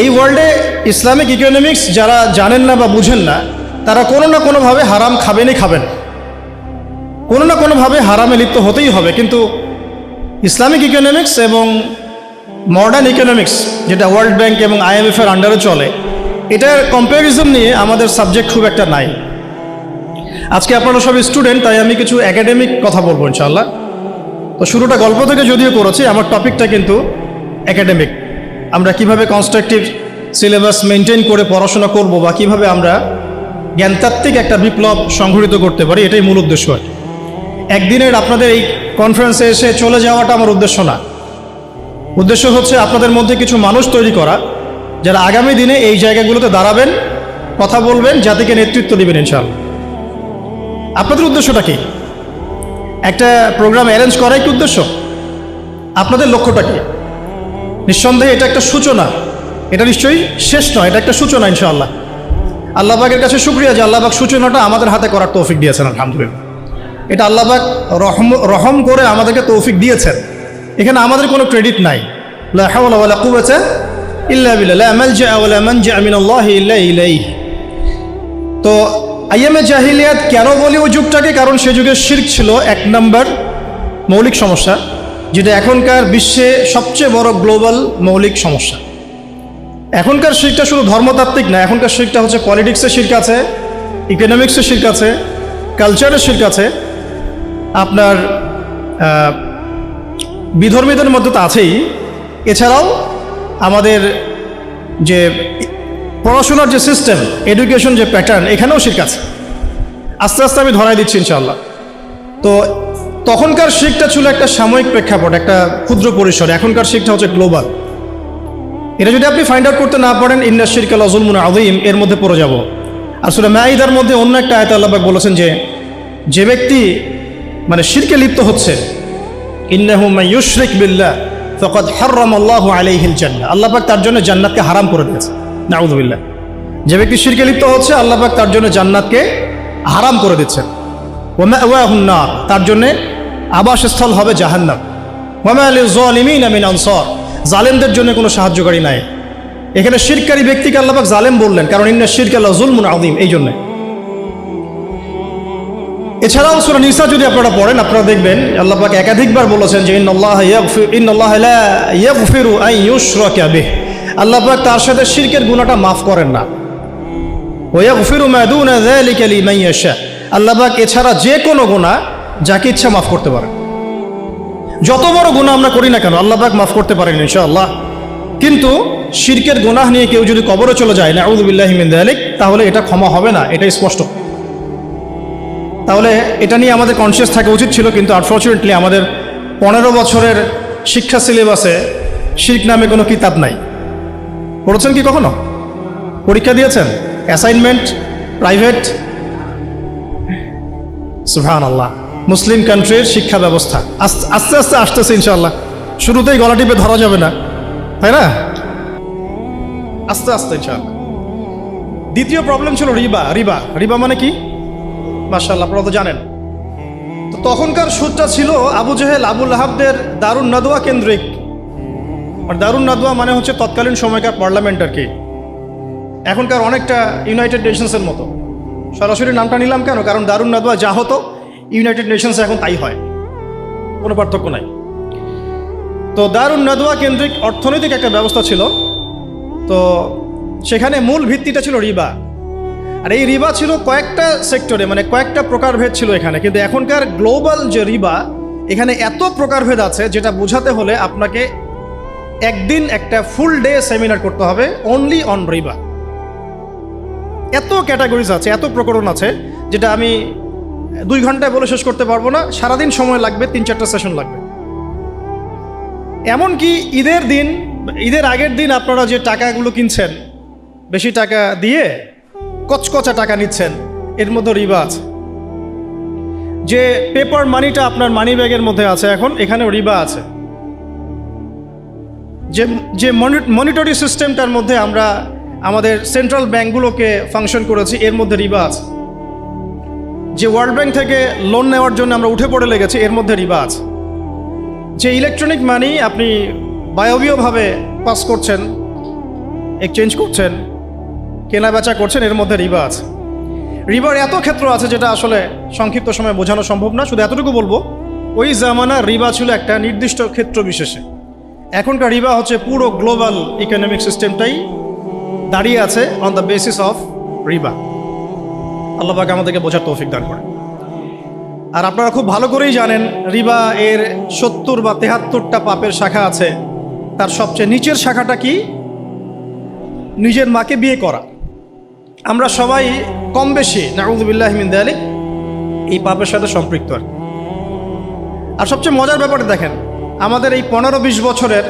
এই ওয়ার্ল্ডে Islamic economics যারা জানেন না বা বুঝেন না, তারা কোনো না কোনোভাবে হারাম খাবেনই খাবেন। কোনো না কোনোভাবে হারামে লিপ্ত হতেই হবে, কিন্তু ইসলামিক ইকোনমিক্স এবং মডার্ন ইকোনমিক্স যেটা ওয়ার্ল্ড ব্যাংক এবং আইএমএফ এর আন্ডারে চলে, এটার কম্প্যারিজন নিয়ে আমাদের সাবজেক্ট খুব একটা নাই। আজকে আপনারা সব স্টুডেন্ট তাই আমি কিছু একাডেমিক কথা বলব ইনশাল্লাহ তো শুরুটা গল্প থেকে যদিও করেছি, আমার টপিকটা কিন্তু একাডেমিক আমরা কীভাবে কনস্ট্রাকটিভ সিলেবাস মেনটেন করে পড়াশোনা করব বা কীভাবে আমরা জ্ঞানতাত্ত্বিক একটা বিপ্লব সংঘটিত করতে পারি, এটাই মূল উদ্দেশ্য কি। একদিনের আপনাদের এই কনফারেন্সে এসে চলে যাওয়াটা আমার উদ্দেশ্য না। উদ্দেশ্য হচ্ছে আপনাদের মধ্যে কিছু মানুষ তৈরি করা, যারা আগামী দিনে এই জায়গাগুলোতে দাঁড়াবেন, কথা বলবেন, জাতিকে নেতৃত্ব দেবেন ইনশাআল্লাহ। আপনাদের উদ্দেশ্যটা কি? একটা প্রোগ্রাম অ্যারেঞ্জ করাই কি উদ্দেশ্য? আপনাদের লক্ষ্যটা কি? নিঃসন্দেহে এটা একটা সূচনা। এটা নিশ্চয়ই শেষ নয়, এটা একটা সূচনা ইনশাআল্লাহ। আল্লাহবাগের কাছে শুক্রিয়া যে আল্লাহবাগ সূচনাটা আমাদের হাতে করার তৌফিক দিয়েছেন, আলহামদুলিল্লাহ। এটা আল্লাহবাগ রহম রহম করে আমাদেরকে তৌফিক দিয়েছেন। এখানে আমাদের কোনো ক্রেডিট নাই। তো জাহিলিয়াত কেন বলি ওই যুগটাকে? কারণ সে যুগে শির্ক ছিল এক নম্বর মৌলিক সমস্যা। যেটা এখনকার বিশ্বে সবচেয়ে বড় গ্লোবাল মৌলিক সমস্যা। এখনকার শিরটা শুধু ধর্মতাত্ত্বিক না, এখনকার শিরটা হচ্ছে পলিটিক্সের শির্ক আছে ইকোনমিক্সের শির্ক আছে কালচারের শির্ক আছে। আপনার বিধর্মীদের মধ্যে তো আছেই। এছাড়াও আমাদের যে পড়াশোনার যে সিস্টেম এডুকেশন যে প্যাটার্ন এখানেও শিখ আছে। আস্তে আস্তে আমি ধরাই দিচ্ছি ইনশাল্লাহ তো তখনকার শিখটা ছিল একটা সাময়িক প্রেক্ষাপট, একটা ক্ষুদ্র পরিসর। এখনকার শিখটা হচ্ছে গ্লোবাল এটা যদি আপনি ফাইন্ড আউট করতে না পারেন, ইন্না শিরকাল অজুলমুন আদিম এর মধ্যে পড়ে যাব। আর সুরা মাইদার মধ্যে অন্য একটা আয়তা আল্লাহবাক বলেছেন যে যে ব্যক্তি মানে শিরকে লিপ্ত হচ্ছে, ইন্নাহু মাইয়ুশরিক বিল্লাহ, ফাকাদ হাররাম আল্লাহু আলাইহিল জান্নাহ। আল্লাহ পাক তার জন্য জান্নাতকে হারাম করে দিয়েছে। নাউযুবিল্লাহ যে ব্যক্তি শিরকে লিপ্ত হচ্ছে, আল্লাহ পাক তার জন্য জান্নাতকে হারাম করে দিচ্ছেন। ওয়া মাওয়াহুন নার, তার জন্য আবাসস্থল হবে জাহান্নাম। ওয়া মা লিয-যালিমিন মিন আনসার। জালেমদের জন্য কোনো সাহায্যকারী নাই। এখানে শিরকারী ব্যক্তিকে আল্লাহাক জালেম বললেন, কারণ ইন্না শিরকা লাযুলমুন আদিম এই জন্য। এছাড়াও সূরা নিসা যদি আপনারা পড়েন, আপনারা দেখবেন আল্লাহ পাক একাধিকবার বলেছেন যে, ইন্নাল্লাহ ইয়াগফির, ইন্নাল্লাহ লা ইয়াগফিরু আন ইউশরাকা বিহ। আল্লাহ পাক তার সাথে শিরকের গুনাহটা মাফ করেন না। ওয়া ইয়াগফিরু মা দুনা যালিকা লিমান ইয়াশা। এছাড়া যে কোনো গুনাহ যাকে ইচ্ছা মাফ করতে পারেন যত বড় গুনাহ আমরা করি না কেন, আল্লাহ পাক মাফ করতে পারেন ইনশাআল্লাহ। কিন্তু শিরকের গুনাহ নিয়ে কেউ যদি কবরে চলে যায় বিল্লাহি মিন যালিক, তাহলে এটা ক্ষমা হবে না এটা স্পষ্ট। তাহলে এটা নিয়ে আমাদের কনসিয়াস থাকা উচিত ছিল, কিন্তু আনফর্চুনেটলি আমাদের পনেরো বছরের শিক্ষা সিলেবাসে শিখ নামে কোনো কিতাব নাই। পড়েছেন কি কখনো? পরীক্ষা দিয়েছেন? অ্যাসাইনমেন্ট প্রাইভেট সুহান আল্লাহ মুসলিম কান্ট্রির শিক্ষা ব্যবস্থা। আস্তে আস্তে আস্তে আসতেছে ইনশাল্লাহ শুরুতেই গলা টিপে ধরা যাবে না। তাই না? আস্তে আস্তে ইনশাল্লাহ দ্বিতীয় প্রবলেম ছিল রিবা রিবা। রিবা মানে কি? মার্শাল্লাহ আপনারা তো জানেন। তখনকার সুদটা ছিল আবু জেহেল, আবুল আহাবদের দারুণ নাদোয়া কেন্দ্রিক। আর দারুণ নাদোয়া মানে হচ্ছে তৎকালীন সময়কার পার্লামেন্ট আর কি। এখনকার অনেকটা ইউনাইটেড নেশনসের মতো। সরাসরি নামটা নিলাম কেন? কারণ দারুণ নাদোয়া যা হতো ইউনাইটেড নেশনস এখন তাই হয়। কোনো পার্থক্য নাই। তো দারুণ নাদোয়া কেন্দ্রিক অর্থনৈতিক একটা ব্যবস্থা ছিল। তো সেখানে মূল ভিত্তিটা ছিল রিবা। আর এই রিবা ছিল কয়েকটা সেক্টরে মানে কয়েকটা প্রকারভেদ ছিল এখানে। কিন্তু এখনকার গ্লোবাল যে রিবা, এখানে এত প্রকারভেদ আছে যেটা বোঝাতে হলে আপনাকে একদিন একটা ফুল ডে সেমিনার করতে হবে অনলি অন রিবা। এত ক্যাটাগরিজ আছে, এত প্রকরণ আছে, যেটা আমি দুই ঘন্টায় বলে শেষ করতে পারব না। সারাদিন সময় লাগবে, তিন চারটা সেশন লাগবে। এমনকি ঈদের দিন, ঈদের আগের দিন আপনারা যে টাকাগুলো কিনছেন, বেশি টাকা দিয়ে কচকচা টাকা নিচ্ছেন, এর মধ্যে রিবা আছে। যে পেপার মানিটা আপনার মানি ব্যাগের মধ্যে আছে এখন, এখানেও রিবা আছে। যে যে মনিটরি সিস্টেমটার মধ্যে আমরা আমাদের সেন্ট্রাল ব্যাঙ্কগুলোকে ফাংশন করেছি, এর মধ্যে রিবা আছে। যে ওয়ার্ল্ড ব্যাংক থেকে লোন নেওয়ার জন্য আমরা উঠে পড়ে লেগেছি, এর মধ্যে রিবা আছে যে ইলেকট্রনিক মানি আপনি বায়বীয়ভাবে পাস করছেন এক্সচেঞ্জ করছেন কেনা বেচা করছেন, এর মধ্যে রিবা আছে রিবার এত ক্ষেত্র আছে যেটা আসলে সংক্ষিপ্ত সময়ে বোঝানো সম্ভব না, শুধু এতটুকু বলব, ওই জামানার রিবা ছিল একটা নির্দিষ্ট ক্ষেত্র বিশেষে। এখনকার রিবা হচ্ছে পুরো গ্লোবাল ইকোনমিক সিস্টেমটাই দাঁড়িয়ে আছে অন দ্য বেসিস অফ রিবা। আল্লাহ পাক আমাদেরকে বোঝার তৌফিক দান করে আর আপনারা খুব ভালো করেই জানেন, রিবা এর সত্তর বা তেহাত্তরটা পাপের শাখা আছে। তার সবচেয়ে নিচের শাখাটা কি? নিজের মাকে বিয়ে করা। আমরা সবাই কম বেশি নাউজুবিল্লাহ মিন আলী এই পাপের সাথে সম্পৃক্ত আর আর সবচেয়ে মজার ব্যাপারটা দেখেন, আমাদের এই পনেরো বিশ বছরের,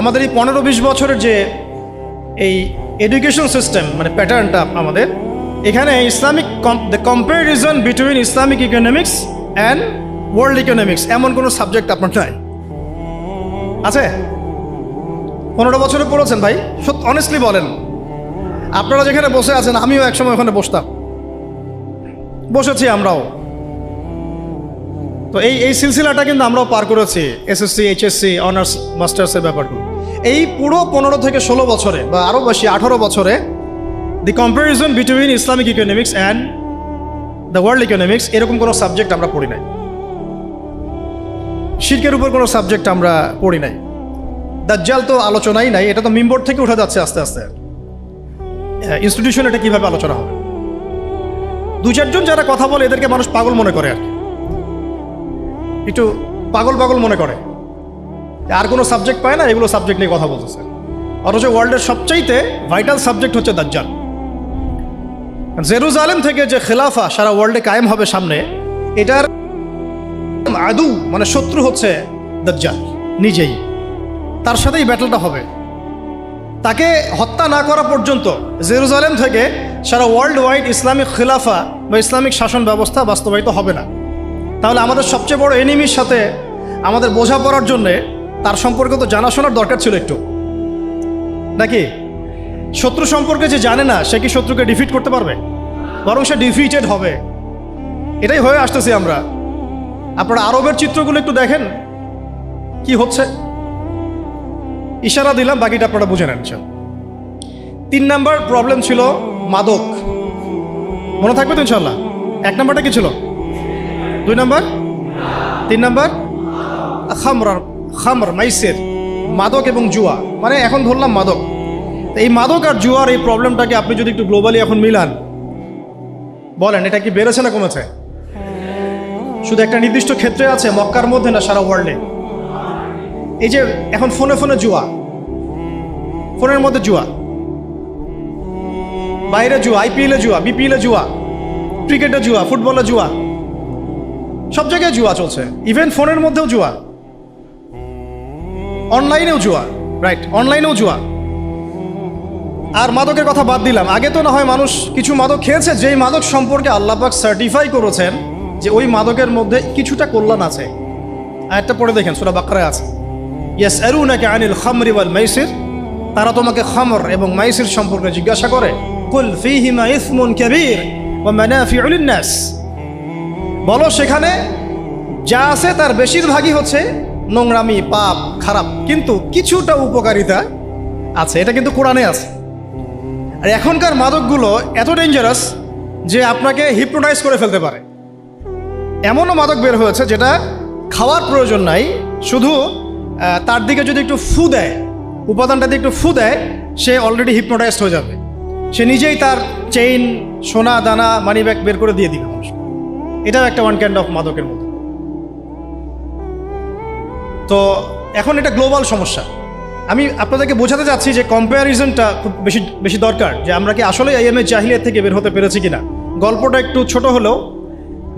আমাদের এই পনেরো বিশ বছরের যে এই এডুকেশন সিস্টেম মানে প্যাটার্নটা আমাদের। এখানে Islamic the comparison between Islamic economics and world economics এমন কোনো সাবজেক্ট আপনার নাই। আছে? পনেরো বছরে পড়েছেন ভাই? সত্য অনেস্টলি বলেন। আপনারা যেখানে বসে আছেন, আমিও একসময় ওখানে বসতাম। বসেছি আমরাও। তো এই এই সিলসিলাটা কিন্তু আমরাও পার করেছি, এসএসসি, এইচএসসি, অনার্স, মাস্টার্সের ব্যাপারগুলো। এই পুরো পনেরো থেকে ষোলো বছরে বা আরও বেশি, আঠারো বছরে the comparison between Islamic economics and the world economics এরকম কোনো সাবজেক্ট আমরা পড়ি নাই। শিল্পের উপর কোনো সাবজেক্ট আমরা পড়ি নাই। দাজ্জাল তো আলোচনাই নাই, এটা তো মিমবোর্ড থেকে উঠে যাচ্ছে আস্তে আস্তে। ইনস্টিটিউশন এটা কীভাবে আলোচনা হবে? দু চারজন যারা কথা বলে, এদেরকে মানুষ পাগল মনে করে আর একটু পাগল পাগল মনে করে। আর কোনো সাবজেক্ট পায় না এগুলো সাবজেক্ট নিয়ে কথা বলতেছে। অথচ ওয়ার্ল্ডের সবচাইতে ভাইটাল সাবজেক্ট হচ্ছে দাজ্জাল। জেরুজালেম থেকে যে খেলাফা সারা ওয়ার্ল্ডে কায়েম হবে সামনে, এটার আদু মানে শত্রু হচ্ছে দাজ্জাল, নিজেই। তার সাথেই ব্যাটলটা হবে। তাকে হত্যা না করা পর্যন্ত জেরুজালেম থেকে সারা ওয়ার্ল্ড ওয়াইড ইসলামিক খিলাফা বা ইসলামিক শাসন ব্যবস্থা বাস্তবায়িত হবে না। তাহলে আমাদের সবচেয়ে বড় এনিমির সাথে আমাদের বোঝাপড়ার জন্যে তার সম্পর্কে তো জানাশোনার দরকার ছিল একটু। নাকি? শত্রু সম্পর্কে যে জানে না, সে কি শত্রুকে ডিফিট করতে পারবে? বরং সে ডিফিটেড হবে। এটাই হয়ে আসতেছি আমরা। আপনারা আরবের চিত্রগুলো একটু দেখেন, কি হচ্ছে। ইশারা দিলাম, বাকিটা আপনারা বুঝে নেন। তিন নাম্বার প্রবলেম ছিল মাদক। মনে থাকবে তো ইনশাল্লাহ এক নাম্বারটা কি ছিল? দুই নাম্বার? তিন নাম্বার? খামর খামর, মাইসের, মাদক এবং জুয়া। মানে এখন ধরলাম মাদক। এই মাদক আর জুয়ার এই প্রবলেমটাকে আপনি যদি একটু গ্লোবালি এখন মিলান, বলেন, এটা কি বেড়েছে না কমেছে? শুধু একটা নির্দিষ্ট ক্ষেত্রে আছে, মক্কার মধ্যে না সারা ওয়ার্ল্ডে এই যে এখন ফোনে ফোনে জুয়া। ফোনের মধ্যে জুয়া। বাইরে জুয়া আইপিএলে জুয়া বিপিএলে জুয়া ক্রিকেটে জুয়া ফুটবলে জুয়া। সব জায়গায় জুয়া চলছে। ইভেন ফোনের মধ্যেও জুয়া। অনলাইনেও জুয়া। রাইট অনলাইনেও জুয়া। আর মাদকের কথা বাদ দিলাম। আগে তো না হয় মানুষ কিছু মাদক খেয়েছে, যেই মাদক সম্পর্কে আল্লাপাক সার্টিফাই করেছেন যে ওই মাদকের মধ্যে কিছুটা কল্যাণ আছে। আরেকটা পড়ে দেখেন, সুরা বাকরায় আছে। ইয়াস আরু নাকি আনিল খামরি ওয়াল মাইসির, তারা তোমাকে খামর এবং মাইসির সম্পর্কে জিজ্ঞাসা করে, কুল ফিহিমা ইসমুন কাবীর ওয়া মানাফিউল লিন-নাস বলো, সেখানে যা আছে তার বেশিরভাগই হচ্ছে নোংরামি, পাপ, খারাপ, কিন্তু কিছুটা উপকারিতা আছে, এটা কিন্তু কোরআনে আছে। আর এখনকার মাদকগুলো এত ডেঞ্জারাস যে আপনাকে হিপনোটাইজ করে ফেলতে পারে। এমনও মাদক বের হয়েছে যেটা খাওয়ার প্রয়োজন নাই, শুধু তার দিকে যদি একটু ফু দেয়, উপাদানটা দিয়ে একটু ফু দেয়, সে অলরেডি হিপনোটাইজড হয়ে যাবে। সে নিজেই তার চেইন সোনা, দানা মানি ব্যাগ বের করে দিয়ে দিবে মানুষকে। এটাও একটা ওয়ান কাইন্ড অফ মাদকের মতো। তো এখন এটা গ্লোবাল সমস্যা। আমি আপনাদেরকে বোঝাতে চাচ্ছি যে কম্প্যারিজনটা খুব বেশি বেশি দরকার, যে আমরা কি আসলে আইএমএ জাহিলিয়াত থেকে বের হতে পেরেছি কিনা। গল্পটা একটু ছোট হলেও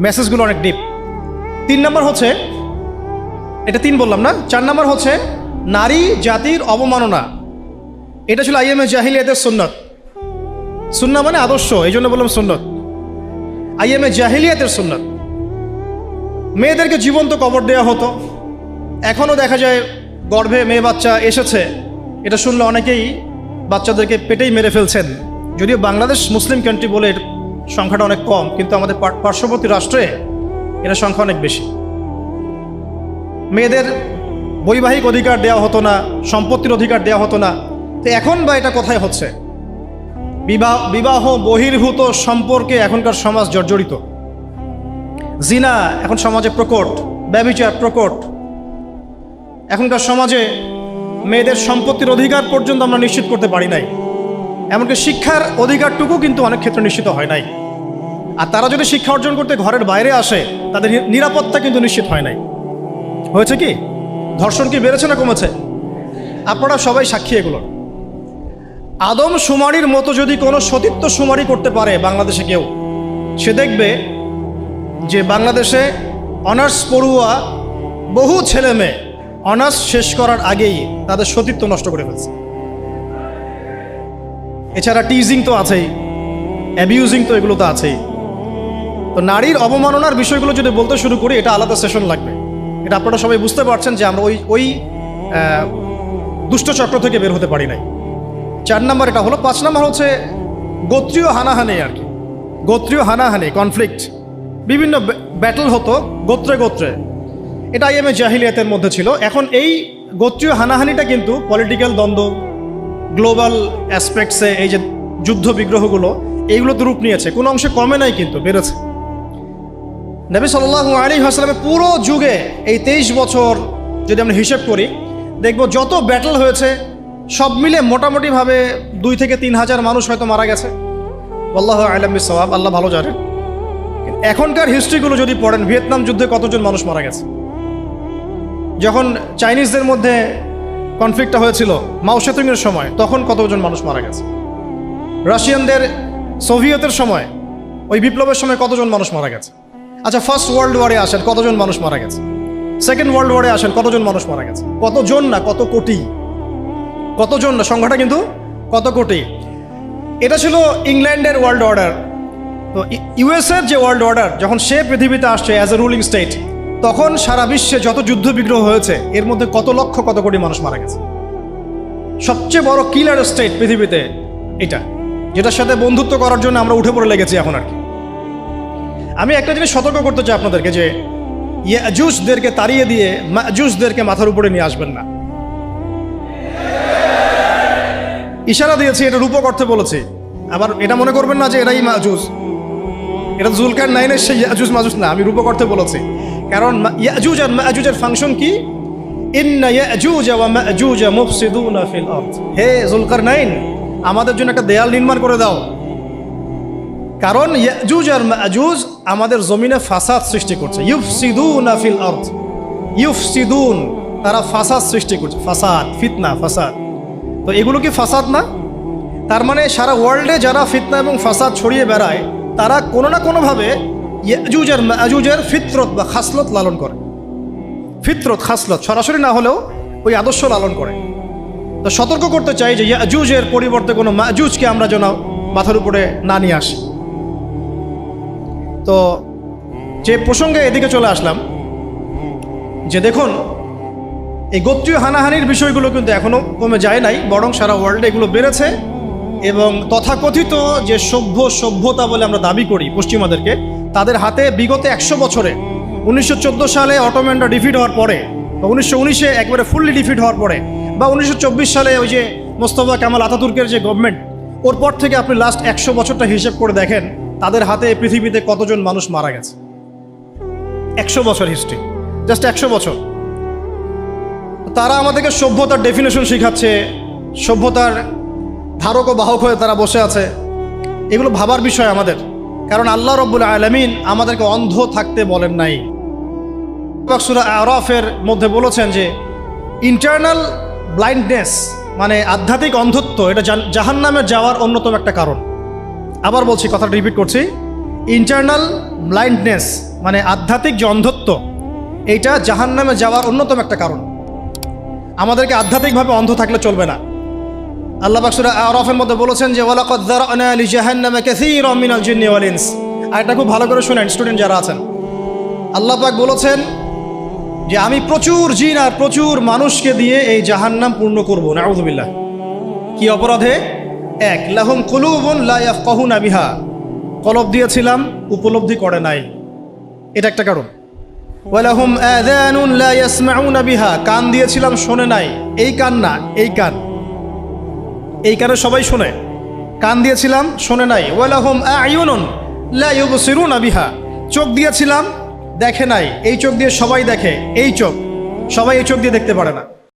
মেসেজগুলো অনেক ডিপ তিন নম্বর হচ্ছে, এটা তিন বললাম না, চার নম্বর হচ্ছে, নারী জাতির অবমাননা। এটা ছিল আইএমএ জাহিলিয়াতের সুন্নত। সুন্না মানে আদর্শ, এই জন্য বললাম সুন্নত। আইএমএ জাহিলিয়াতের সুন্নত। মেয়েদেরকে জীবন্ত কবর দেওয়া হতো। এখনও দেখা যায় গর্ভে মেয়ে বাচ্চা এসেছে। এটা শুনলে অনেকেই বাচ্চাদেরকে পেটেই মেরে ফেলছেন। যদিও বাংলাদেশ মুসলিম কান্ট্রি বলে সংখ্যাটা অনেক কম, কিন্তু আমাদের পার্শ্ববর্তী রাষ্ট্রে এটা সংখ্যা অনেক বেশি। মেয়েদের বৈবাহিক অধিকার দেওয়া হতো না, সম্পত্তির অধিকার দেওয়া হতো না। তো এখন বা এটা কোথায় হচ্ছে? বিবাহ বিবাহ বহির্ভূত সম্পর্কে এখনকার সমাজ জর্জরিত। জিনা এখন সমাজে প্রকট ব্যবিচার প্রকট। এখনকার সমাজে মেয়েদের সম্পত্তির অধিকার পর্যন্ত আমরা নিশ্চিত করতে পারি নাই। এমনকি শিক্ষার অধিকারটুকু কিন্তু অনেক ক্ষেত্রে নিশ্চিত হয় নাই। আর তারা যদি শিক্ষা অর্জন করতে ঘরের বাইরে আসে, তাদের নিরাপত্তা কিন্তু নিশ্চিত হয় নাই। হয়েছে কি? ধর্ষণ কি বেড়েছে না কমেছে? আপনারা সবাই সাক্ষী এগুলো আদম সুমারির মতো যদি কোনো সতীত্ব সুমারি করতে পারে বাংলাদেশে কেউ, সে দেখবে যে বাংলাদেশে অনার্স পড়ুয়া বহু ছেলে মেয়ে অনার্স শেষ করার আগেই তাদের সতীত্ব নষ্ট করে ফেলছে। এছাড়া টিজিং তো আছেই অ্যাবিউজিং তো এগুলো তো আছেই। তো নারীর অবমাননার বিষয়গুলো যদি বলতে শুরু করি, এটা আলাদা সেশন লাগবে। এটা আপনারা সবাই বুঝতে পারছেন যে আমরা ওই ওই দুষ্ট চক্র থেকে বের হতে পারি নাই। চার নাম্বার এটা হলো, পাঁচ নাম্বার হচ্ছে গোত্রীয় হানাহানি আর কি। গোত্রীয় হানাহানি কনফ্লিক্ট বিভিন্ন ব্যাটল হতো গোত্রে গোত্রে। এটা আইএমএ জাহিলিয়াতের মধ্যে ছিল। এখন এই গোত্রীয় হানাহানিটা কিন্তু পলিটিক্যাল দ্বন্দ্ব গ্লোবাল অ্যাসপেক্টসে এই যে যুদ্ধ বিগ্রহগুলো, এইগুলো তো রূপ নিয়েছে। কোনো অংশে কমে নাই কিন্তু, বেড়েছে। নবী সাল্লাহ আলী হাসলামের পুরো যুগে এই তেইশ বছর যদি আমরা হিসেব করি, দেখব যত ব্যাটল হয়েছে, সব মিলে মোটামুটিভাবে দুই থেকে তিন হাজার মানুষ হয়তো মারা গেছে। আল্লাহ আলমী সবাব আল্লাহ ভালো জানেন। এখনকার হিস্ট্রিগুলো যদি পড়েন, ভিয়েতনাম যুদ্ধে কতজন মানুষ মারা গেছে? যখন চাইনিজদের মধ্যে কনফ্লিক্টটা হয়েছিল মাউসেতুংয়ের সময়, তখন কতজন মানুষ মারা গেছে? রাশিয়ানদের, সোভিয়েতের সময় ওই বিপ্লবের সময় কতজন মানুষ মারা গেছে? আচ্ছা ফার্স্ট ওয়ার্ল্ড ওয়ারে আসেন কতজন মানুষ মারা গেছে? সেকেন্ড ওয়ার্ল্ড ওয়ারে আসেন কতজন মানুষ মারা গেছে? কতজন না কত কোটি? কতজন না, সংখ্যাটা কিন্তু কত কোটি? এটা ছিল ইংল্যান্ডের ওয়ার্ল্ড অর্ডার। তো ইউএসএর যে ওয়ার্ল্ড অর্ডার, যখন সে পৃথিবীতে আসছে অ্যাজ এ রুলিং স্টেট তখন সারা বিশ্বে যত যুদ্ধ বিগ্রহ হয়েছে, এর মধ্যে কত লক্ষ কত কোটি মানুষ মারা গেছে। সবচেয়ে বড় কিলার স্টেট পৃথিবীতে এটা, যেটার সাথে বন্ধুত্ব করার জন্য আমরা উঠে পড়ে লেগেছি এখন আর কি। আমি একটা জিনিস সতর্ক করতে চাই আপনাদেরকে যে, ইয়াজুসদেরকে তাড়িয়ে দিয়ে মাজুসদেরকে মাথার উপরে নিয়ে আসবেন না। ইশারা দিয়েছি, এটা রূপক অর্থে বলেছি। আবার এটা মনে করবেন না যে এরাই মাজুস। এটা জুলকার নাইনের সেই মাজুস না, আমি রূপক অর্থে বলেছি। কারণ ইয়াজুজ আর মাজুজের ফাংশন কি? হে জুলকার নাইন আমাদের জন্য একটা দেয়াল নির্মাণ করে দাও। কারণ ইয়াজুজ আর মাজুজ আমাদের জমিনে ফাসাদ সৃষ্টি করছে। ইউফসিদুনা ফিল আরদ। ইউফসিদুন, তারা ফাসাদ সৃষ্টি করছে। ফাসাদ, ফিতনা, ফাসাদ। তো এগুলো কি ফাসাদ না? তার মানে সারা ওয়ার্ল্ডে যারা ফিতনা এবং ফাসাদ ছড়িয়ে বেড়ায়, তারা কোনো না কোনোভাবে ইয়াজুজ আর মাজুজের ফিতরত বা খাসলত লালন করে। ফিতরত, খাসলত সরাসরি না হলেও ওই আদর্শ লালন করে। তো সতর্ক করতে চাই যে ইয়াজুজের পরিবর্তে কোনো মাজুজকে আমরা যেন মাথার উপরে না নিয়ে আসি। তো যে প্রসঙ্গে এদিকে চলে আসলাম, যে দেখুন, এই গোত্রীয় হানাহানির বিষয়গুলো কিন্তু এখনও কমে যায় নাই, বরং সারা ওয়ার্ল্ডে এগুলো বেড়েছে এবং তথাকথিত যে সভ্য সভ্যতা বলে আমরা দাবি করি পশ্চিমাদেরকে তাদের হাতে বিগত একশো বছরে। উনিশশো চোদ্দ সালে অটোম্যানরা ডিফিট হওয়ার পরে, বা উনিশশো উনিশে একবারে ফুললি ডিফিট হওয়ার পরে, বা উনিশশো চব্বিশ সালে ওই যে মোস্তফা কামাল আতাতুর্কের যে গভর্নমেন্ট ওর পর থেকে আপনি লাস্ট একশো বছরটা হিসেব করে দেখেন, তাদের হাতে পৃথিবীতে কতজন মানুষ মারা গেছে। একশো বছর হিস্ট্রি জাস্ট একশো বছর। তারা আমাদেরকে সভ্যতার ডেফিনেশন শেখাচ্ছে, সভ্যতার ধারক ও বাহক হয়ে তারা বসে আছে। এগুলো ভাবার বিষয় আমাদের। কারণ আল্লাহ রব্বুল আলমিন আমাদেরকে অন্ধ থাকতে বলেন নাই। আরফের মধ্যে বলেছেন যে ইন্টারনাল ব্লাইন্ডনেস মানে আধ্যাত্মিক অন্ধত্ব, এটা জাহান নামের যাওয়ার অন্যতম একটা কারণ। আবার বলছি, কথাটা রিপিট করছি। ইন্টারনাল ব্লাইন্ডনেস মানে আধ্যাত্মিক যে অন্ধত্ব এইটা জাহান নামে যাওয়ার অন্যতম একটা কারণ। আমাদেরকে আধ্যাত্মিকভাবে অন্ধ থাকলে চলবে না। আল্লাহ বাকসুরা আরফের মধ্যে বলেছেন যে, ওয়ালাকাদ যারানা লি জাহান্নামা কাসীরাম মিনাল জিন্নি ওয়াল ইনস। আর এটা খুব ভালো করে শুনেন, স্টুডেন্ট যারা আছেন। আল্লাহ পাক বলেছেন যে, আমি প্রচুর জিন আর প্রচুর মানুষকে দিয়ে এই জাহান্নাম পূর্ণ করব। নাউযুবিল্লাহ কি অপরাধে? এক, লাহুম কুলুবুন লা ইয়াফকাহুনা বিহা। কলব দিয়েছিলাম, উপলব্ধি করে নাই। এটা একটা কারণ। ওয়ালাহুম আযানুন লা ইয়াসমাউনা বিহা। কান দিয়েছিলাম, শোনে নাই। এই কান না, এই কান। এই কারণে সবাই শোনে। কান দিয়েছিলাম, শোনে নাই। ওয়ালাহম আয়ুনন লা আবিহা বিহা। চোখ দিয়েছিলাম, দেখে নাই। এই চোখ দিয়ে সবাই দেখে, এই চোখ। সবাই এই চোখ দিয়ে দেখতে পারে না।